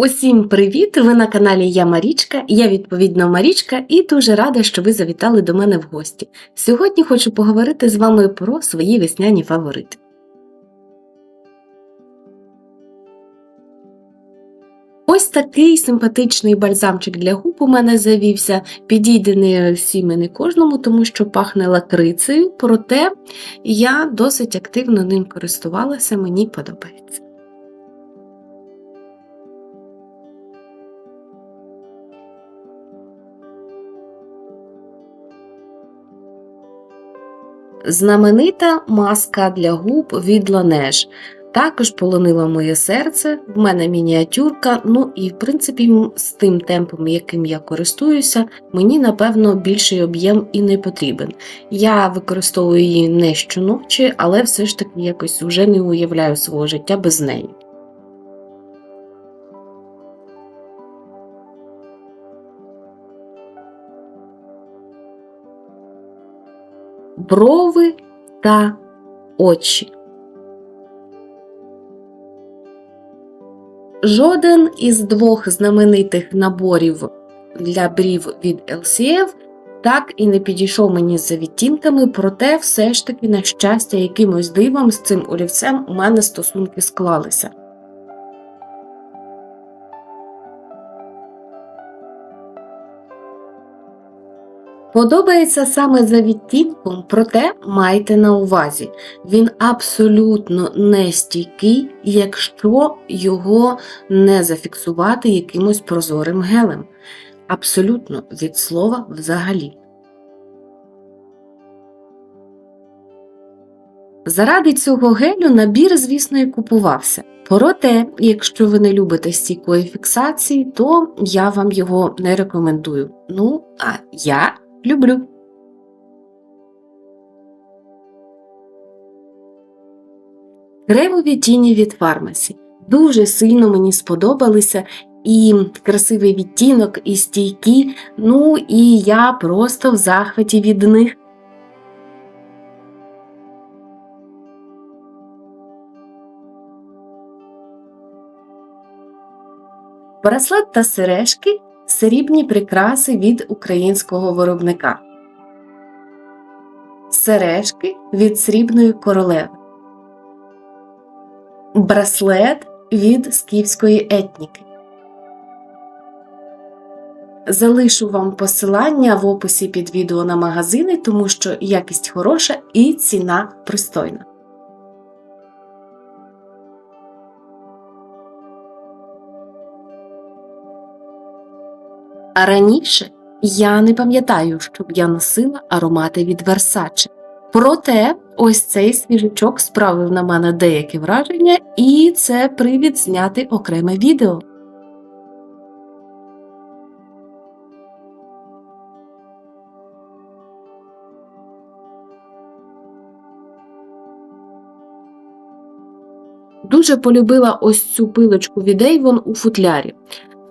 Усім привіт! Ви на каналі Я Марічка, я відповідно Марічка, і дуже рада, що ви завітали до мене в гості. Сьогодні хочу поговорити з вами про свої весняні фаворити. Ось такий симпатичний бальзамчик для губ у мене завівся. Підійде не всім і не кожному, тому що пахне лакрицею, проте я досить активно ним користувалася, мені подобається. Знаменита маска для губ від Ланеж. Також полонила моє серце, в мене мініатюрка, ну і в принципі з тим темпом, яким я користуюся, мені напевно більший об'єм і не потрібен. Я використовую її не щоночі, але все ж таки якось вже не уявляю свого життя без неї. Брови та очі. Жоден із двох знаменитих наборів для брів від LCF так і не підійшов мені за відтінками, проте все ж таки, на щастя, якимось дивом з цим олівцем у мене стосунки склалися. Подобається саме за відтінком, проте майте на увазі, він абсолютно не стійкий, якщо його не зафіксувати якимось прозорим гелем. Абсолютно від слова взагалі. Заради цього гелю набір, звісно, і купувався. Проте, якщо ви не любите стійкої фіксації, то я вам його не рекомендую. Ну, а я люблю. Кремові тіні від фармасі. Дуже сильно мені сподобалися і красивий відтінок, і стійкі. Ну і я просто в захваті від них. Браслет та сережки срібні прикраси від українського виробника. Сережки від срібної королеви. Браслет від скіфської етніки. Залишу вам посилання в описі під відео на магазини, тому що якість хороша і ціна пристойна. А раніше я не пам'ятаю, щоб я носила аромати від Versace. Проте ось цей свіжачок справив на мене деяке враження, і це привід зняти окреме відео. Дуже полюбила ось цю пилочку від Avon у футлярі.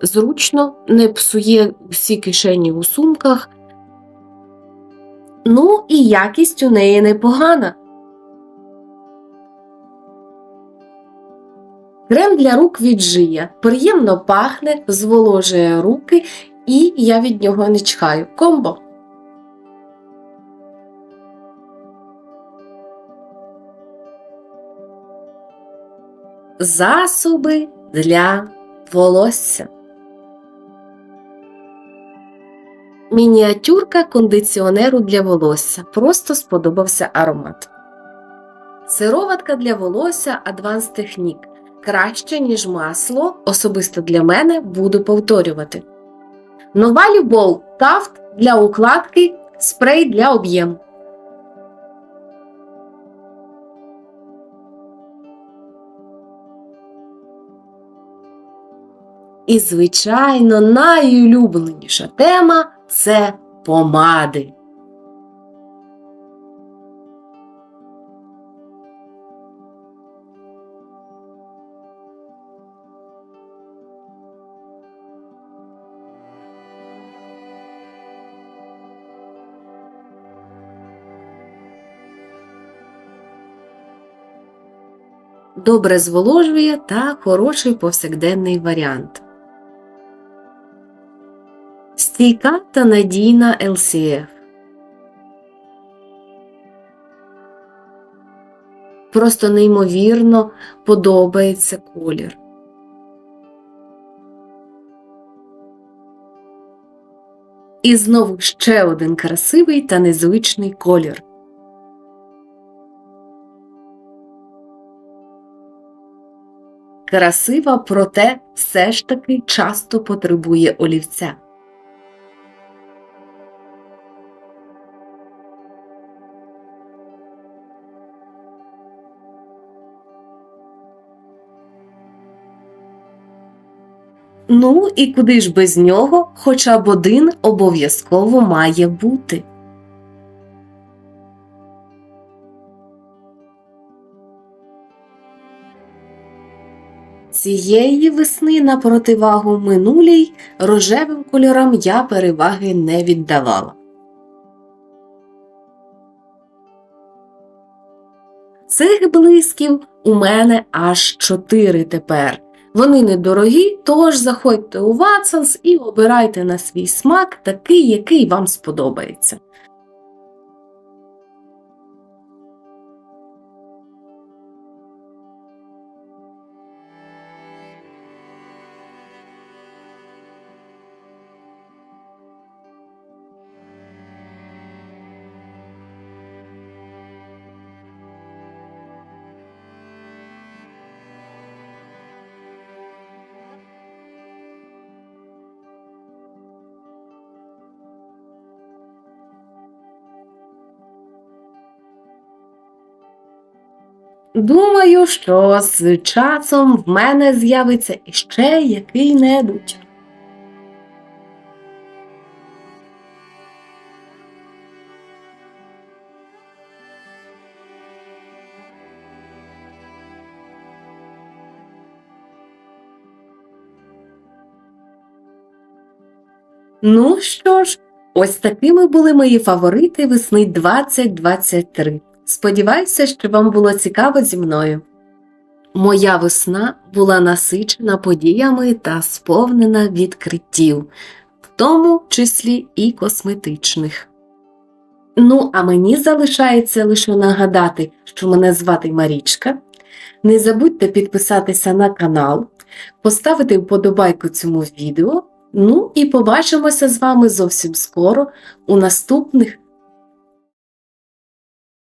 Зручно, не псує всі кишені у сумках. Ну і якість у неї непогана. Крем для рук від Жия. Приємно пахне, зволожує руки, і я від нього не чхаю. Комбо. Засоби для волосся. Мініатюрка кондиціонеру для волосся. Просто сподобався аромат. Сироватка для волосся Advanced Technique. Краще, ніж масло, особисто для мене буду повторювати. Нова любов тафт для укладки, спрей для об'єму. І, звичайно, найулюбленіша тема це помади. добре зволожує та хороший повсякденний варіант. Стійка та надійна LCF. Просто неймовірно подобається колір. І знову ще один красивий та незвичний колір. Красива, проте все ж таки часто потребує олівця. Ну і куди ж без нього хоча б один обов'язково має бути. Цієї весни на противагу минулій рожевим кольорам я переваги не віддавала. Цих блисків у мене аж чотири тепер. Вони недорогі, тож заходьте у Watsons і обирайте на свій смак такий, який вам сподобається. Думаю, що з часом в мене з'явиться іще який-небудь. Ну що ж, ось такими були мої фаворити весни 2023. Сподіваюся, що вам було цікаво зі мною. Моя весна була насичена подіями та сповнена відкриттів, в тому числі і косметичних. Ну, а мені залишається лише нагадати, що мене звати Марічка. Не забудьте підписатися на канал, поставити вподобайку цьому відео. Ну і побачимося з вами зовсім скоро у наступних